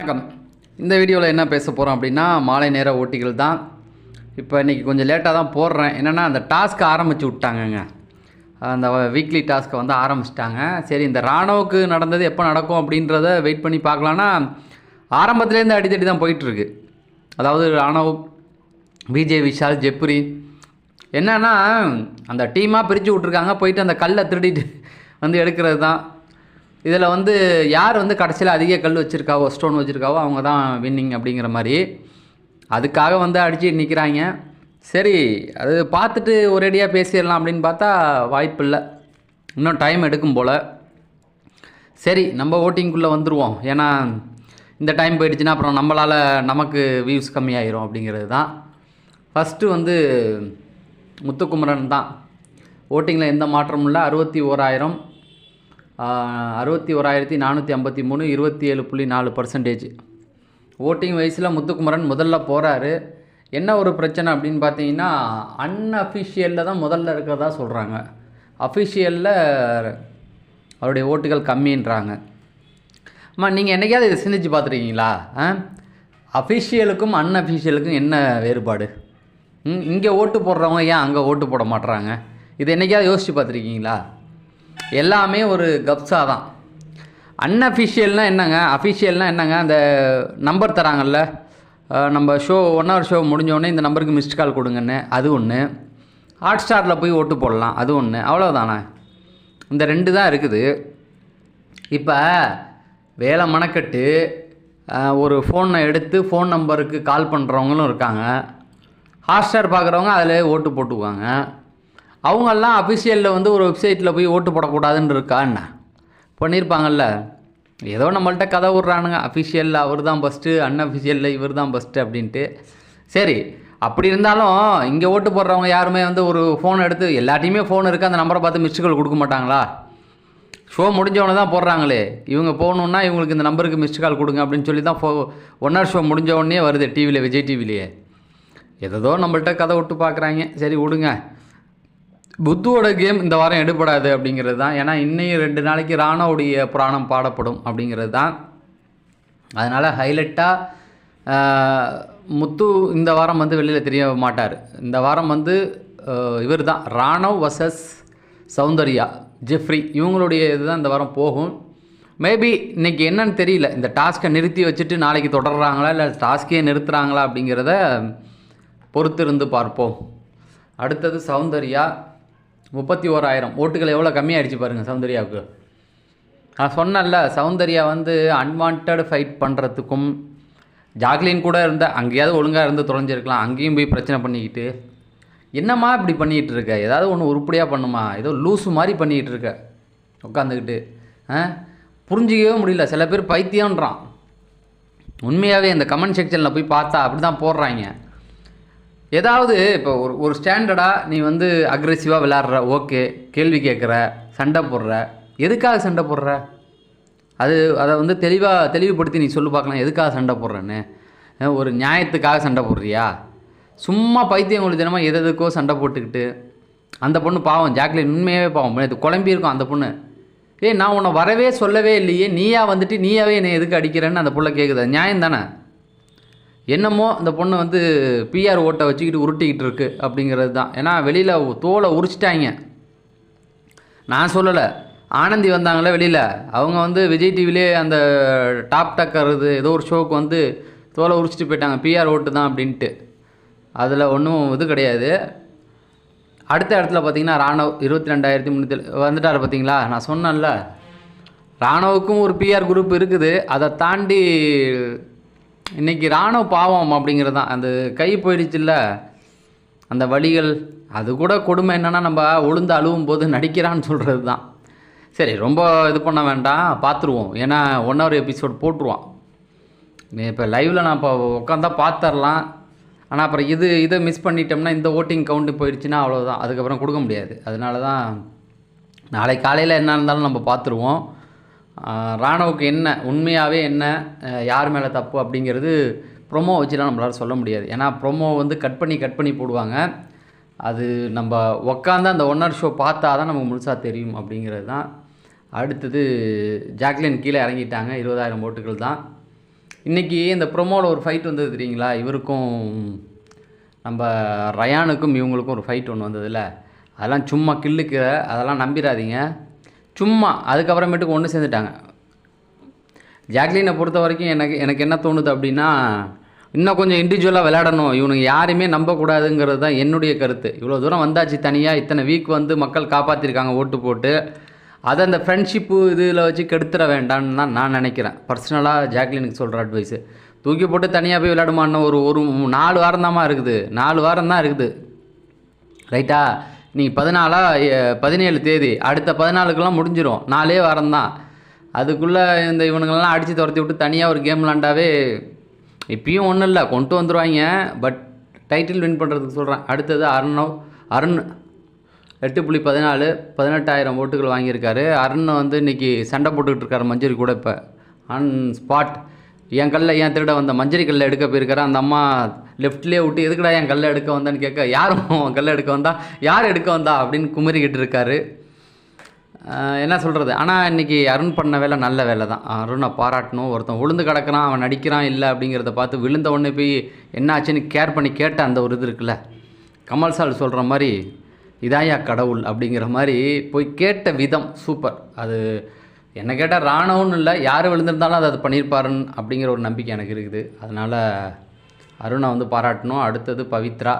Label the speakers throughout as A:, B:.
A: வணக்கம். இந்த வீடியோவில் என்ன பேச போகிறோம் அப்படின்னா மாலை நேர ஓட்டிகள் தான். இப்போ இன்றைக்கி கொஞ்சம் லேட்டாக தான் போடுறேன். என்னென்னா அந்த டாஸ்க்கை ஆரம்பித்து விட்டாங்கங்க. அந்த வீக்லி டாஸ்க்கை வந்து ஆரம்பிச்சிட்டாங்க. சரி இந்த ராணுவுக்கு நடந்தது எப்போ நடக்கும் அப்படின்றத வெயிட் பண்ணி பார்க்கலான்னா ஆரம்பத்துலேருந்து அடித்தடி தான் போயிட்டுருக்கு. அதாவது ராணுவ விஜய் விஷால் ஜெப்ரி என்னென்னா அந்த டீமாக பிரித்து விட்ருக்காங்க போயிட்டு அந்த கல்லை திருடிட்டு வந்து எடுக்கிறது தான். இதில் வந்து யார் வந்து கடைசியில் அதிக கல் வச்சுருக்காவோ ஸ்டோன் வச்சுருக்காவோ அவங்க தான் வின்னிங் அப்படிங்கிற மாதிரி. அதுக்காக வந்து அடித்து நிற்கிறாங்க சரி அது பார்த்துட்டு ஒரேடியாக பேசிடலாம் அப்படின்னு பார்த்தா வாய்ப்பு இல்லை. இன்னும் டைம் எடுக்கும் போல். சரி நம்ம ஓட்டிங்குள்ளே வந்துடுவோம் ஏன்னா இந்த டைம் போயிடுச்சுன்னா அப்புறம் நம்மளால் நமக்கு வியூஸ் கம்மியாயிரும் அப்படிங்கிறது தான். ஃபஸ்ட்டு வந்து முத்துக்குமரன் தான். ஓட்டிங்கில் எந்த மாற்றமும் இல்லை. அறுபத்தி ஓராயிரம். அறுபத்தி ஓராயிரத்தி நானூற்றி ஐம்பத்தி மூணு இருபத்தி ஏழு புள்ளி நாலு பர்சன்டேஜ் ஓட்டிங் வயசில் முத்துக்குமரன் முதல்ல போகிறாரு என்ன ஒரு பிரச்சனை அப்படின்னு பார்த்தீங்கன்னா அன்அஃபிஷியலில் தான் முதல்ல இருக்கிறதா சொல்கிறாங்க அஃபிஷியலில் அவருடைய ஓட்டுகள் கம்மின்றாங்க. அம்மா நீங்கள் என்னைக்காவது இதை சிந்திச்சு பார்த்துருக்கீங்களா? ஆ? அஃபிஷியலுக்கும் அன்அஃபிஷியலுக்கும் என்ன வேறுபாடு? ம் இங்கே ஓட்டு போடுறவங்க ஏன் அங்கே ஓட்டு போட மாட்டுறாங்க இது என்னைக்காவது யோசித்து பார்த்துருக்கீங்களா? எல்லாமே ஒரு கப்ஸா தான் அன்அஃபிஷியல்னால் என்னங்க? அஃபிஷியல்னால் என்னங்க? அந்த நம்பர் தராங்கல்ல. நம்ம ஷோ ஒன் ஹவர் ஷோ முடிஞ்சோடனே இந்த நம்பருக்கு மிஸ்ட் கால் கொடுங்கன்னு. அது ஒன்று ஹாட் ஸ்டாரில் போய் ஓட்டு போடலாம். அது ஒன்று அவ்வளோதானே இந்த ரெண்டு தான் இருக்குது. இப்போ வேலை மணக்கட்டு ஒரு ஃபோனை எடுத்து ஃபோன் நம்பருக்கு கால் பண்ணுறவங்களும் இருக்காங்க. ஹாட்ஸ்டார் பார்க்குறவங்க அதில் ஓட்டு போட்டுக்குவாங்க. அவங்கெல்லாம் அஃபிஷியலில் வந்து ஒரு வெப்சைட்டில் போய் ஓட்டு போடக்கூடாதுன்னு இருக்கா என்ன? பண்ணியிருப்பாங்கல்ல ஏதோ நம்மள்கிட்ட கதை விட்றானுங்க. அஃபிஷியலில் அவர் தான் ஃபஸ்ட்டு அன்அஃபிஷியலில் இவர் தான் ஃபஸ்ட்டு அப்படின்ட்டு. சரி அப்படி இருந்தாலும் இங்கே ஓட்டு போடுறவங்க யாருமே வந்து ஒரு ஃபோன் எடுத்து எல்லாத்தையுமே ஃபோன் இருக்குது அந்த நம்பரை பார்த்து மிஸ்டு கால் கொடுக்க மாட்டாங்களா? ஷோ முடிஞ்சவொடனே தான் போடுறாங்களே. இவங்க போகணுன்னா இவங்களுக்கு இந்த நம்பருக்கு மிஸ்டு கால் கொடுங்க அப்படின்னு சொல்லி தான் ஃபோ ஒன் ஹவர் ஷோ முடிஞ்சவொடனே வருது டிவியில் விஜய் டிவிலேயே எதோ நம்மள்கிட்ட கதை விட்டு பார்க்குறாங்க. சரி விடுங்க. புத்துவோட கேம் இந்த வாரம் எடுபடாது அப்படிங்கிறது தான். ஏன்னா இன்னையும் ரெண்டு நாளைக்கு ராணாவுடைய புராணம் பாடப்படும் அப்படிங்கிறது தான். அதனால் ஹைலைட்டாக முத்து இந்த வாரம் வந்து வெளியில் தெரிய மாட்டார். இந்த வாரம் வந்து இவர் தான். ராணவ் வசஸ் சௌந்தர்யா ஜெஃப்ரி இவங்களுடைய இதுதான் இந்த வாரம் போகும். மேபி இன்னைக்கு என்னன்னு தெரியல. இந்த டாஸ்க்கை நிறுத்தி வச்சுட்டு நாளைக்கு தொடர்றாங்களா இல்லை டாஸ்க்கே நிறுத்துகிறாங்களா அப்படிங்கிறத பொறுத்திருந்து பார்ப்போம். அடுத்தது சௌந்தர்யா. முப்பத்தி ஓராயிரம். ஓட்டுகள் எவ்வளோ கம்மியாகிடுச்சு பாருங்கள் சௌந்தர்யாவுக்கு. நான் சொன்னேன்ல சௌந்தர்யா வந்து அன்வான்ட் ஃபைட் பண்ணுறதுக்கும் ஜாக்லின் கூட இருந்த அங்கேயாவது ஒழுங்காக இருந்து தொலைஞ்சிருக்கலாம் அங்கேயும் போய் பிரச்சனை பண்ணிக்கிட்டு என்னம்மா இப்படி பண்ணிக்கிட்டு இருக்க? ஏதாவது ஒன்று உருப்படியாக பண்ணுமா? ஏதோ லூஸு மாதிரி பண்ணிக்கிட்டு இருக்க. உட்காந்துக்கிட்டு ஆ? புரிஞ்சிக்கவே முடியல. சில பேர் பைத்தியம்ன்றான். உண்மையாகவே இந்த கமெண்ட் செக்ஷனில் போய் பார்த்தா அப்படி தான் போடுறாங்க. ஏதாவது இப்போ ஒரு ஒரு ஸ்டாண்டர்டாக நீ வந்து அக்ரெசிவாக விளாட்ற ஓகே கேள்வி கேட்குற சண்டை போடுற எதுக்காக சண்டை போடுற? அது அதை வந்து தெளிவாக தெளிவுபடுத்தி நீ சொல்லு பார்க்கலாம் எதுக்காக சண்டை போடுறேன்னு? ஒரு நியாயத்துக்காக சண்டை போடுறியா? சும்மா பைத்தியம் உங்களுக்கு தினமாக எது எதுக்கோ சண்டை போட்டுக்கிட்டு அந்த பொண்ணு பாவம் ஜாக்லின் உண்மையாகவே பாவம் இது குழம்பியிருக்கும் அந்த பொண்ணு. ஏய் நான் உன்னை வரவே சொல்லவே இல்லையே நீயா வந்துட்டு நீயாவே என்னை எதுக்கு அடிக்கிறேன்னு அந்த பிள்ளை கேட்குது நியாயம் தானே என்னமோ அந்த பொண்ணு வந்து பிஆர் ஓட்டை வச்சுக்கிட்டு உருட்டிக்கிட்டு இருக்கு அப்படிங்கிறது தான். ஏன்னா வெளியில் தோலை உரிச்சிட்டாங்க. நான் சொல்லலை. ஆனந்தி வந்தாங்களே வெளியில். அவங்க வந்து விஜய் டிவிலே அந்த டாப் டக்கர் இது ஏதோ ஒரு ஷோக்கு வந்து தோலை உரிச்சிட்டு போயிட்டாங்க. பிஆர் ஓட்டு தான் அப்படின்ட்டு. அதில் ஒன்றும் இது கிடையாது. அடுத்த இடத்துல பார்த்தீங்கன்னா ராணவ் இருபத்தி ரெண்டாயிரத்தி முந்நூற்றி வந்துட்டார் பார்த்தீங்களா நான் சொன்னேன்ல. ராணுவுக்கும் ஒரு பிஆர் குரூப் இருக்குது. அதை தாண்டி இன்னைக்கு ராணுவ பாவம் அப்படிங்கிறது தான் அந்த கை போயிடுச்சுல்ல? அந்த வழிகள் அது கூட கொடுமை என்னென்னா நம்ம உளுந்து அழுவும் போது நடிக்கிறான்னு சொல்கிறது தான் சரி ரொம்ப இது பண்ண வேண்டாம் பார்த்துருவோம் ஏன்னா ஒன் ஹவர் எபிசோட் போட்டுருவான். இப்போ லைவில் நான் இப்போ உட்காந்தா பார்த்துடலாம் ஆனால் அப்புறம் இது இதை மிஸ் பண்ணிட்டோம்னா இந்த ஓட்டிங் கவுண்ட்டு போயிடுச்சுன்னா அவ்வளோதான் அதுக்கப்புறம் கொடுக்க முடியாது. அதனால தான் நாளை காலையில் என்ன இருந்தாலும் நம்ம பார்த்துருவோம் ராணுவுக்கு என்ன உண்மையாகவே என்ன யார் மேலே தப்பு அப்படிங்கிறது ப்ரொமோ வச்சுலாம் நம்மளால் சொல்ல முடியாது. ஏன்னா ப்ரொமோ வந்து கட் பண்ணி கட் பண்ணி போடுவாங்க. அது நம்ம உக்காந்து அந்த ஒன் ஷோ பார்த்தா தான் நமக்கு முழுசாக தெரியும் அப்படிங்கிறது தான். அடுத்தது ஜாக்லின் கீழே இறங்கிட்டாங்க. இருபதாயிரம் ஓட்டுகள் தான். இன்றைக்கி இந்த ப்ரொமோவில் ஒரு ஃபைட் வந்தது தெரியுங்களா? இவருக்கும் நம்ம ரயானுக்கும் இவங்களுக்கும் ஒரு ஃபைட் ஒன்று வந்ததில்ல அதெல்லாம் சும்மா கில்லுக்கு அதெல்லாம் நம்பிடாதீங்க சும்மா அதுக்கப்புறமேட்டுக்கு ஒன்று சேர்ந்துட்டாங்க. ஜாக்லினை பொறுத்த வரைக்கும் எனக்கு எனக்கு என்ன தோணுது அப்படின்னா இன்னும் கொஞ்சம் இண்டிவிஜுவலாக விளையாடணும். இவனுக்கு யாரையுமே நம்பக்கூடாதுங்கிறது தான் என்னுடைய கருத்து. இவ்வளோ தூரம் வந்தாச்சு தனியாக இத்தனை வீக் வந்து மக்கள் காப்பாற்றிருக்காங்க ஓட்டு போட்டு. அதை அந்த ஃப்ரெண்ட்ஷிப்பு இதில் வச்சு கெடுத்துட வேண்டாம்னு தான் நான் நினைக்கிறேன். பர்சனலாக ஜாக்லினுக்கு சொல்கிற அட்வைஸு தூக்கி போட்டு தனியாக போய் விளையாடுமான்னு ஒரு ஒரு நாலு வாரம் தாம்மா இருக்குது. நாலு வாரம் தான் இருக்குது. ரைட்டா நீ பதினாலா பதினேழு தேதி அடுத்த பதினாலுக்கெல்லாம் முடிஞ்சிடும் நாலே வாரம் தான் அதுக்குள்ளே இந்த இவனுங்களெல்லாம் அடித்து துரத்தி விட்டு தனியாக ஒரு கேம் விளாண்டாவே இப்பயும் ஒன்றும் இல்லை. கொண்டு வந்துடுவாங்க பட் டைட்டில் வின் பண்ணுறதுக்கு சொல்கிறேன் அடுத்தது அருணவ் அருண் எட்டு புள்ளி பதினாலு பதினெட்டாயிரம் ஓட்டுகள் வாங்கியிருக்காரு. அருண் வந்து இன்றைக்கி சண்டை போட்டுக்கிட்டு இருக்காரு மஞ்சரி கூட இப்போ. ஆன் ஸ்பாட் என் கல்ல என் திருட வந்த மஞ்சரி கல்லை எடுக்க போயிருக்காரு. அந்த அம்மா லெஃப்ட்லேயே விட்டு எதுக்குடா என் கல்லை எடுக்க வந்தான்னு கேட்க யாரும் உன் கல்லை எடுக்க வந்தா? யார் எடுக்க வந்தா? அப்படின்னு குமரிக்கிட்டு இருக்காரு. என்ன சொல்கிறது ஆனால் இன்றைக்கி அருண் பண்ண வேலை நல்ல வேலை தான். அருணை பாராட்டணும். ஒருத்தன் உளுந்து கிடக்கிறான் அவன் நடிக்கிறான் இல்லை அப்படிங்கிறத பார்த்து விழுந்த உடனே போய் என்ன ஆச்சுன்னு கேர் பண்ணி கேட்ட அந்த ஒரு இது இருக்குல்ல கமல் சார் சொல்கிற மாதிரி இதாயா கடவுள் அப்படிங்கிற மாதிரி போய் கேட்ட விதம் சூப்பர். அது என்ன கேட்டால் ராணவன்னு இல்லை யார் விழுந்திருந்தாலும் அதை அது பண்ணியிருப்பாருன்னு அப்படிங்கிற ஒரு நம்பிக்கை எனக்கு இருக்குது. அதனால் அருணை வந்து பாராட்டணும். அடுத்தது பவித்ரா.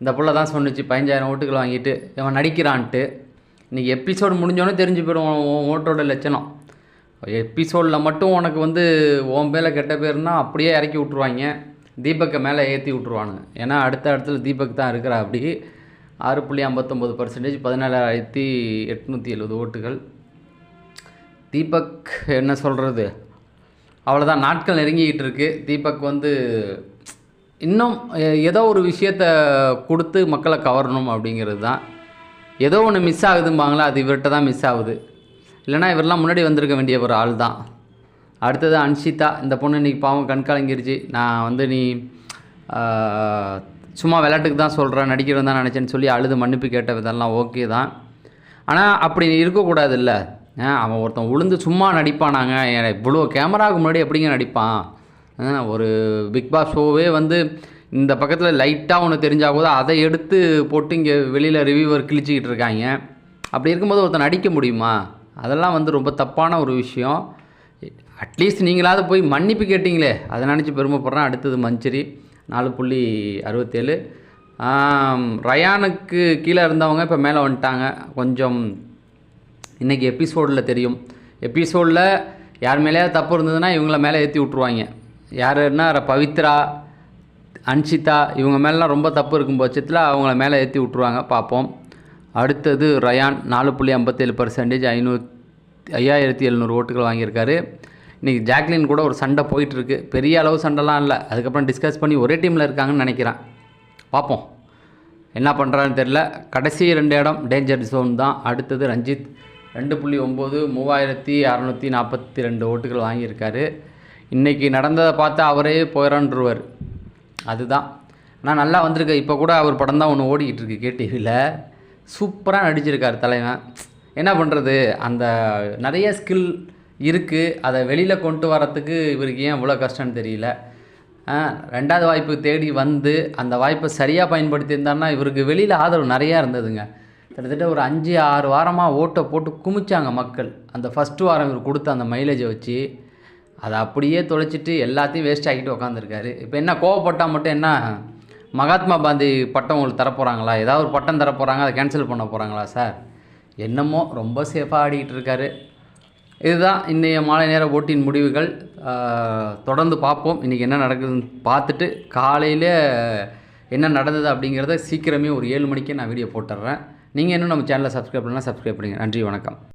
A: இந்த பிள்ளை தான் சொன்னுச்சு பதினஞ்சாயிரம் ஓட்டுகள் வாங்கிட்டு இவன் நடிக்கிறான்ட்டு. இன்றைக்கி எபிசோடு முடிஞ்சோன்னே தெரிஞ்சு போயிடும் உன் ஓட்டோட லட்சணம். எபிசோடில் மட்டும் உனக்கு வந்து உன் மேலே கெட்ட பேர்னா அப்படியே இறக்கி விட்ருவாங்க தீபக்கை மேலே ஏற்றி விட்ருவானுங்க ஏன்னா அடுத்த இடத்துல தீபக் தான் இருக்கிறா அப்படி. ஆறு புள்ளி ஐம்பத்தொம்பது பர்சன்டேஜ் பதினேழாயிரத்தி எட்நூற்றி எழுபது ஓட்டுகள். தீபக் என்ன சொல்கிறது அவ்வளோதான் நாட்கள் நெருங்கிக்கிட்டு இருக்கு. தீபக் வந்து இன்னும் ஏதோ ஒரு விஷயத்த கொடுத்து மக்களை கவரணும் அப்படிங்கிறது தான். ஏதோ ஒன்று மிஸ் ஆகுதும்பாங்களா அது இவர்கிட்ட தான் மிஸ் ஆகுது. இல்லைன்னா இவரெல்லாம் முன்னாடி வந்திருக்க வேண்டிய ஒரு ஆள் தான். அடுத்தது அன்ஷிதா இந்த பொண்ணு இன்னைக்கு பாவம் கண்காலங்கிருச்சு நான் வந்து நீ சும்மா விளையாட்டுக்கு தான் சொல்கிறேன் நடிக்கிறேன் தான் நினச்சேன்னு சொல்லி அழுது மன்னிப்பு கேட்ட விதம்லாம் ஓகே தான். ஆனால் அப்படி இருக்கக்கூடாது இல்லை அவன் ஒருத்தன் உளுந்து சும்மா நடிப்பானாங்க. ஏன் இவ்வளோ கேமராவுக்கு முன்னாடி எப்படிங்க நடிப்பான்? ஒரு பிக் பாஸ் ஷோவே வந்து இந்த பக்கத்தில் லைட்டாக ஒன்று தெரிஞ்சால் கூட அதை எடுத்து போட்டு இங்கே வெளியில் ரிவ்யூவர் கிழிச்சிக்கிட்டு இருக்காங்க. அப்படி இருக்கும்போது ஒருத்தன் நடிக்க முடியுமா? அதெல்லாம் வந்து ரொம்ப தப்பான ஒரு விஷயம். அட்லீஸ்ட் நீங்களாவது போய் மன்னிப்பு கேட்டிங்களே. அதை நினச்சி பெருமைப்படுறேன். அடுத்தது மஞ்சரி நாலு புள்ளி அறுபத்தேழு. ரயானுக்கு கீழே இருந்தவங்க இப்போ மேலே வந்துட்டாங்க. கொஞ்சம் இன்றைக்கி எபிசோடில் தெரியும். எபிசோடில் யார் மேலேயாவது தப்பு இருந்ததுன்னா இவங்கள மேலே ஏற்றி விட்ருவாங்க யாருன்னா பவித்ரா அன்ஷிதா இவங்க மேலாம் ரொம்ப தப்பு இருக்கும் பட்சத்தில் அவங்கள மேலே ஏற்றி விட்ருவாங்க பார்ப்போம். அடுத்தது ரயான் நாலு புள்ளி ஐம்பத்தேழு பர்சன்டேஜ் ஐநூறு ஐயாயிரத்தி எழுநூறு ஓட்டுகள் வாங்கியிருக்காரு. இன்றைக்கி ஜாக்லின் கூட ஒரு சண்டை போயிட்டுருக்கு. பெரிய அளவு சண்டைலாம் இல்லை. அதுக்கப்புறம் டிஸ்கஸ் பண்ணி ஒரே டீமில் இருக்காங்கன்னு நினைக்கிறேன். பார்ப்போம். என்ன பண்ணுறான்னு தெரில கடைசி ரெண்டு இடம் டேஞ்சர் ஜோன் தான். அடுத்தது ரஞ்சித். ரெண்டு புள்ளி ஒம்பது மூவாயிரத்தி அறநூற்றி நாற்பத்தி ரெண்டு ஓட்டுகள் வாங்கியிருக்காரு. இன்றைக்கி நடந்ததை பார்த்து அவரே போயிடறான்ருவார் அதுதான். ஆனால் நல்லா வந்திருக்கு. இப்போ கூட அவர் படம் தான் ஒன்று ஓடிக்கிட்டு இருக்கு கேடிவியில் சூப்பராக நடிச்சிருக்கார் தலைவன். என்ன பண்ணுறது அந்த நிறைய ஸ்கில் இருக்குது அதை வெளியில் கொண்டு வரத்துக்கு இவருக்கு ஏன் இவ்வளோ கஷ்டம்னு தெரியல. ரெண்டாவது வாய்ப்பு தேடி வந்து அந்த வாய்ப்பை சரியாக பயன்படுத்தியிருந்தாருன்னா இவருக்கு வெளியில் ஆதரவு நிறையா இருந்ததுங்க. கிட்டத்தட்ட ஒரு அஞ்சு ஆறு வாரமாக ஓட்டை போட்டு குமிச்சாங்க மக்கள். அந்த ஃபஸ்ட்டு வாரம் இவர் கொடுத்த அந்த மைலேஜை வச்சு அதை அப்படியே தொலைச்சிட்டு எல்லாத்தையும் வேஸ்ட் ஆக்கிட்டு உக்காந்துருக்காரு. இப்போ என்ன கோவப்பட்டால் மட்டும் என்ன மகாத்மா காந்தி பட்டம் உங்களுக்கு தரப்போகிறாங்களா ஏதாவது ஒரு பட்டம் தரப்போகிறாங்க அதை கேன்சல் பண்ண போகிறாங்களா சார் என்னமோ ரொம்ப சேஃபாக ஆடிக்கிட்டு இருக்காரு. இதுதான் இன்றைய மாலை நேர ஓட்டின் முடிவுகள். தொடர்ந்து பார்ப்போம். இன்றைக்கி என்ன நடக்குதுன்னு பார்த்துட்டு காலையில் என்ன நடந்தது அப்படிங்கிறத சீக்கிரமே ஒரு ஏழு மணிக்கே நான் வீடியோ போட்டுடுறேன் நீங்கள் இன்னும் நம்ம சேனலை சப்ஸ்கிரைப் பண்ணலாம் சப்ஸ்கிரைப் பண்ணுங்கள் நன்றி வணக்கம்.